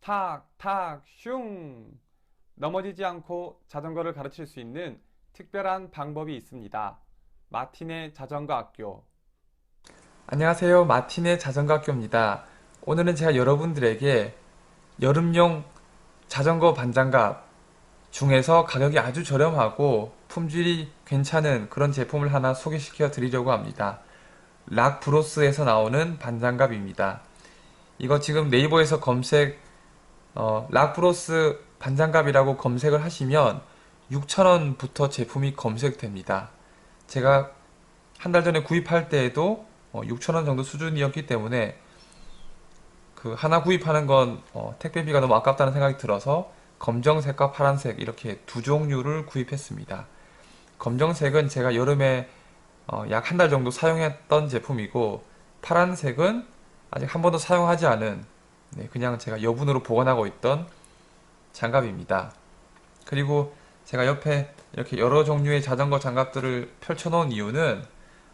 탁, 탁, 슝! 넘어지지 않고 자전거를 가르칠 수 있는 특별한 방법이 있습니다. 마틴의 자전거 학교. 안녕하세요. 마틴의 자전거 학교입니다. 오늘은 제가 여러분들에게 여름용 자전거 반장갑 중에서 가격이 아주 저렴하고 품질이 괜찮은 그런 제품을 하나 소개시켜 드리려고 합니다. 락 브로스에서 나오는 반장갑입니다. 이거 지금 네이버에서 검색, 어, 락브로스 반장갑이라고 검색을 하시면 6,000원부터 제품이 검색됩니다. 제가 한 달 전에 구입할 때에도 6,000원 정도 수준이었기 때문에 그 하나 구입하는 건 어, 택배비가 너무 아깝다는 생각이 들어서 검정색과 파란색 이렇게 두 종류를 구입했습니다. 검정색은 제가 여름에 어, 약한 달 정도 사용했던 제품이고 파란색은 아직 한 번도 사용하지 않은 네, 그냥 제가 여분으로 보관하고 있던 장갑입니다. 그리고 제가 옆에 이렇게 여러 종류의 자전거 장갑들을 펼쳐놓은 이유는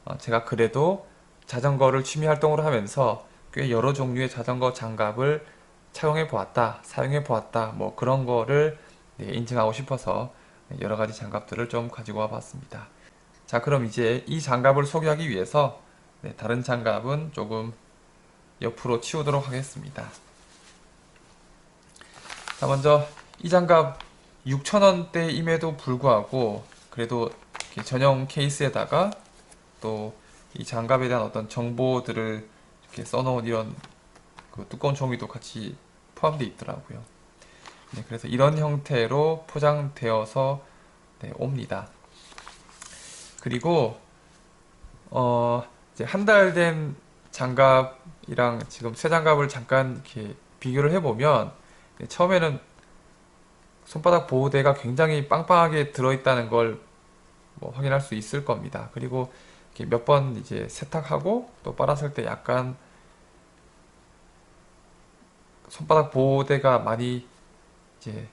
어, 제가 그래도 자전거를 취미 활동으로 하면서 꽤 여러 종류의 자전거 장갑을 착용해 보았다, 사용해 보았다, 뭐 그런 거를 네, 인증하고 싶어서 여러 가지 장갑들을 좀 가지고 와 봤습니다. 자, 그럼 이제 이 장갑을 소개하기 위해서 네, 다른 장갑은 조금 옆으로 치우도록 하겠습니다. 자, 먼저 이 장갑 6,000원대임에도 불구하고 그래도 전용 케이스에다가 또 이 장갑에 대한 어떤 정보들을 이렇게 써놓은 이런 그 두꺼운 종이도 같이 포함되어 있더라고요. 네, 그래서 이런 형태로 포장되어서 네, 옵니다. 그리고 어, 이제 한 달 된 장갑이랑 지금 새 장갑을 잠깐 이렇게 비교를 해보면 네, 처음에는 손바닥 보호대가 굉장히 빵빵하게 들어있다는 걸 뭐 확인할 수 있을 겁니다. 그리고 몇 번 이제 세탁하고 또 빨았을 때 약간 손바닥 보호대가 많이 이제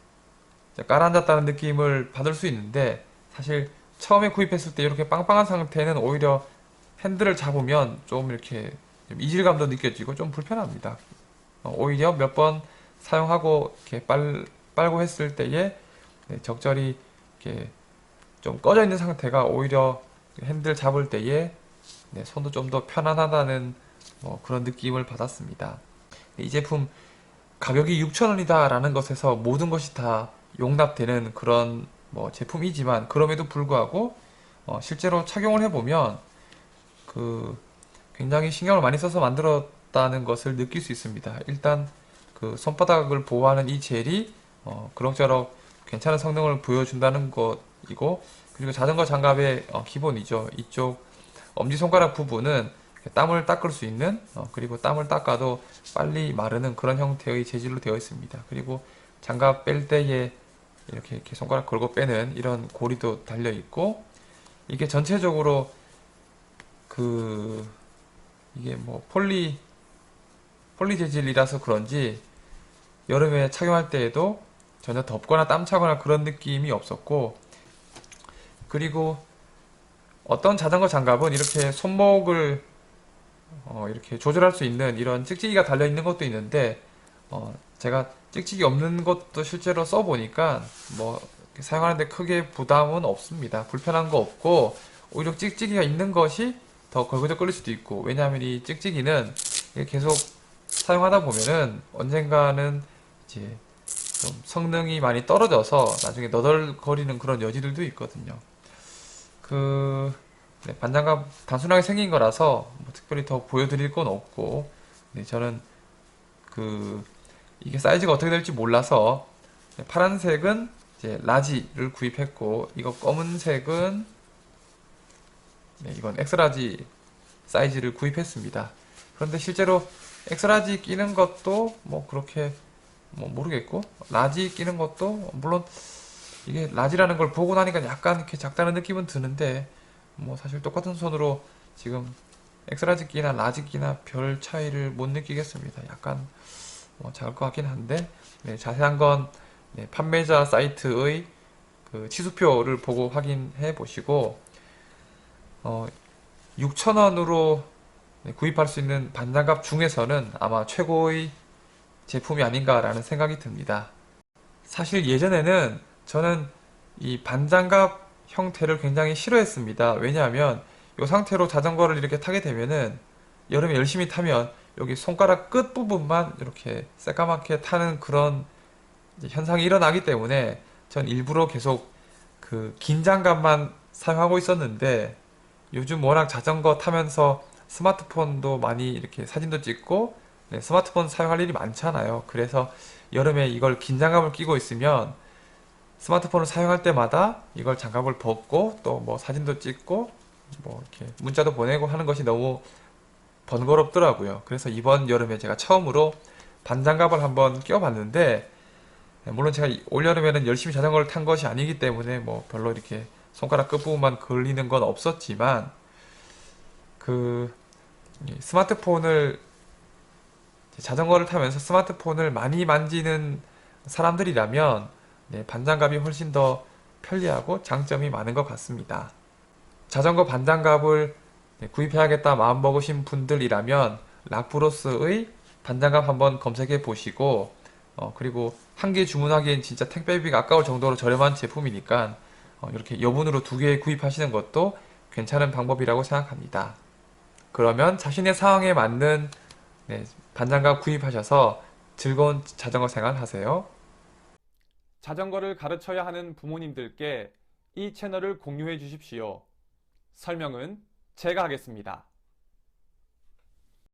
깔아앉았다는 느낌을 받을 수 있는데 사실 처음에 구입했을 때 이렇게 빵빵한 상태는 오히려 핸들을 잡으면 좀 이렇게 좀 이질감도 느껴지고 좀 불편합니다. 어, 오히려 몇 번 사용하고 이렇게 빨, 빨고 했을 때에 네, 적절히 이렇게 좀 꺼져 있는 상태가 오히려 핸들 잡을 때에 네, 손도 좀 더 편안하다는 뭐 그런 느낌을 받았습니다. 이 제품 가격이 6,000원이다 라는 것에서 모든 것이 다 용납되는 그런 뭐 제품이지만 그럼에도 불구하고 어, 실제로 착용을 해보면 그 굉장히 신경을 많이 써서 만들었다는 것을 느낄 수 있습니다. 일단 그 손바닥을 보호하는 이 젤이 어, 그럭저럭 괜찮은 성능을 보여준다는 것이고 그리고 자전거 장갑의 어, 기본이죠. 이쪽 엄지손가락 부분은 땀을 닦을 수 있는 어, 그리고 땀을 닦아도 빨리 마르는 그런 형태의 재질로 되어 있습니다. 그리고 장갑 뺄 때에 이렇게, 이렇게 손가락 걸고 빼는 이런 고리도 달려 있고 이게 전체적으로 그 이게 뭐 폴리 폴리 재질이라서 그런지 여름에 착용할 때에도 전혀 덥거나 땀 차거나 그런 느낌이 없었고 그리고 어떤 자전거 장갑은 이렇게 손목을 어, 이렇게 조절할 수 있는 이런 찍찍이가 달려 있는 것도 있는데 어, 제가 찍찍이 없는 것도 실제로 써보니까 뭐 사용하는데 크게 부담은 없습니다. 불편한 거 없고 오히려 찍찍이가 있는 것이 더 걸그적 끌릴 수도 있고 왜냐하면 이 찍찍이는 계속 사용하다 보면은 언젠가는 이제 좀 성능이 많이 떨어져서 나중에 너덜거리는 그런 여지들도 있거든요. 그 네, 반장갑 단순하게 생긴 거라서 뭐 특별히 더 보여드릴 건 없고 네, 저는 그 이게 사이즈가 어떻게 될지 몰라서 네, 파란색은 이제 라지를 구입했고 이거 검은색은 네, 이건 엑스라지 사이즈를 구입했습니다. 그런데 실제로 엑스라지 끼는 것도 뭐 그렇게 뭐 모르겠고 라지 끼는 것도 물론 이게 라지라는 걸 보고 나니까 약간 이렇게 작다는 느낌은 드는데 뭐 사실 똑같은 손으로 지금 엑스라지 끼나 라지 끼나 별 차이를 못 느끼겠습니다. 약간 뭐 작을 것 같긴 한데 네, 자세한 건 네, 판매자 사이트의 그 치수표를 보고 확인해 보시고 어, 6,000원으로 구입할 수 있는 반장갑 중에서는 아마 최고의 제품이 아닌가라는 생각이 듭니다. 사실 예전에는 저는 이 반장갑 형태를 굉장히 싫어했습니다. 왜냐하면 이 상태로 자전거를 이렇게 타게 되면은 여름에 열심히 타면 여기 손가락 끝 부분만 이렇게 새까맣게 타는 그런 현상이 일어나기 때문에 전 일부러 계속 그 긴 장갑만 사용하고 있었는데 요즘 워낙 자전거 타면서 스마트폰도 많이 이렇게 사진도 찍고 네, 스마트폰 사용할 일이 많잖아요. 그래서 여름에 이걸 긴 장갑을 끼고 있으면 스마트폰을 사용할 때마다 이걸 장갑을 벗고 또 뭐 사진도 찍고 뭐 이렇게 문자도 보내고 하는 것이 너무 번거롭더라고요. 그래서 이번 여름에 제가 처음으로 반장갑을 한번 껴봤는데 네, 물론 제가 이- 올여름에는 열심히 자전거를 탄 것이 아니기 때문에 뭐 별로 이렇게 손가락 끝부분만 걸리는 건 없었지만 그이 스마트폰을 자전거를 타면서 스마트폰을 많이 만지는 사람들이라면 네, 반장갑이 훨씬 더 편리하고 장점이 많은 것 같습니다. 자전거 반장갑을 네, 구입해야겠다 마음먹으신 분들이라면 락브로스의 반장갑 한번 검색해 보시고 어, 그리고 한 개 주문하기엔 진짜 택배비가 아까울 정도로 저렴한 제품이니까 어, 이렇게 여분으로 두 개 구입하시는 것도 괜찮은 방법이라고 생각합니다. 그러면 자신의 상황에 맞는 네, 반장갑 구입하셔서 즐거운 자전거 생활 하세요. 자전거를 가르쳐야 하는 부모님들께 이 채널을 공유해 주십시오. 설명은 제가 하겠습니다.